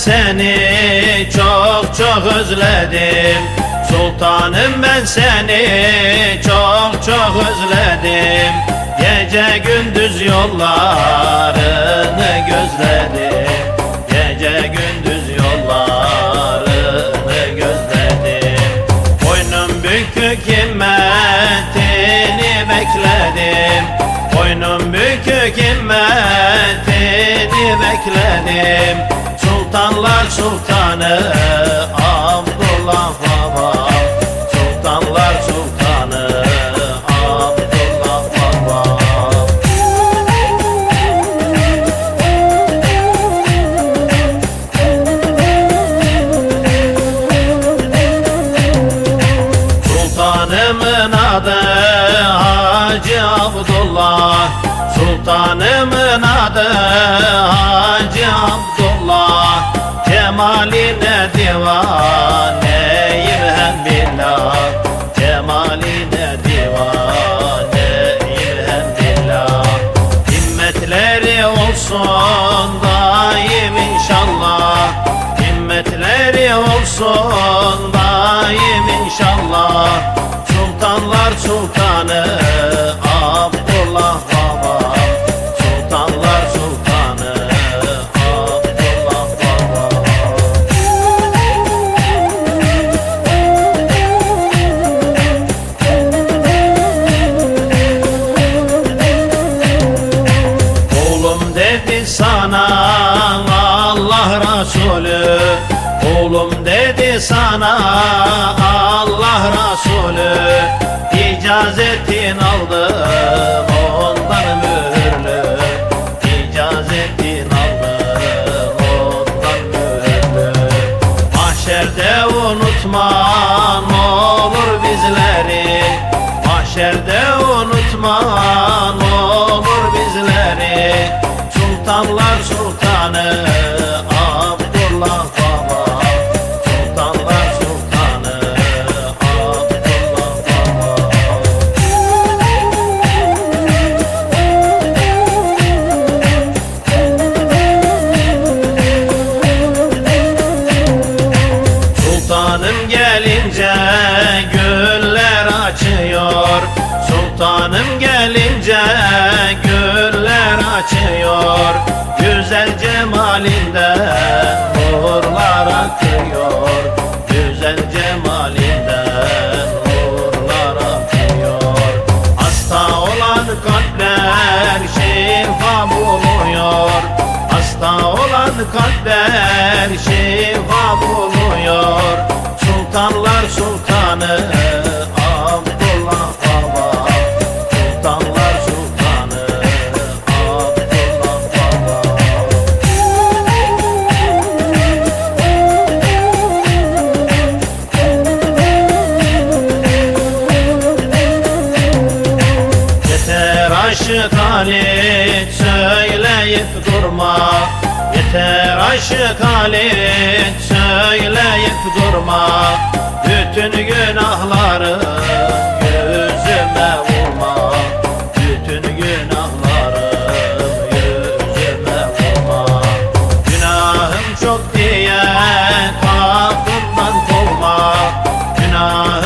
seni çok çok özledim. Sultanım ben seni çok çok özledim. Gece gündüz yollarını gözledim. Gece gündüz yollarını gözledim. Boynum bükük himmetini bekledim. Boynum bükük himmetini bekledim Sultanlar sultanı Abdullah babam Sultanlar sultanı Abdullah babam Sultanımın adı Hacı Abdullah. Sultanımın adı Hacı Cemaline divaneyim hem billah Cemaline divaneyim hem billah Himmetleri olsun daim inşallah. Himmetleri olsun daim inşallah. Sultanlar sultanı sana Allah Resulü İcazetin aldım ondan mühürlü İcazetin aldım ondan mühürlü Mahşerde unutman olur bizleri. Mahşerde unutman Sultanım gelince güller açıyor. Güzel cemalinde nurlar akıyor. Güzel cemalinde nurlar akıyor. Hasta olan kalpler şifa buluyor. Hasta olan kalpler şifa buluyor. Sultanlar sultanı Halit söyleyip durma. Yeter aşık Halit söyleyip durma. Bütün günahları yüzüme vurma. Bütün günahları yüzüme vurma. Günahım çok diye kapından kovma. Günahım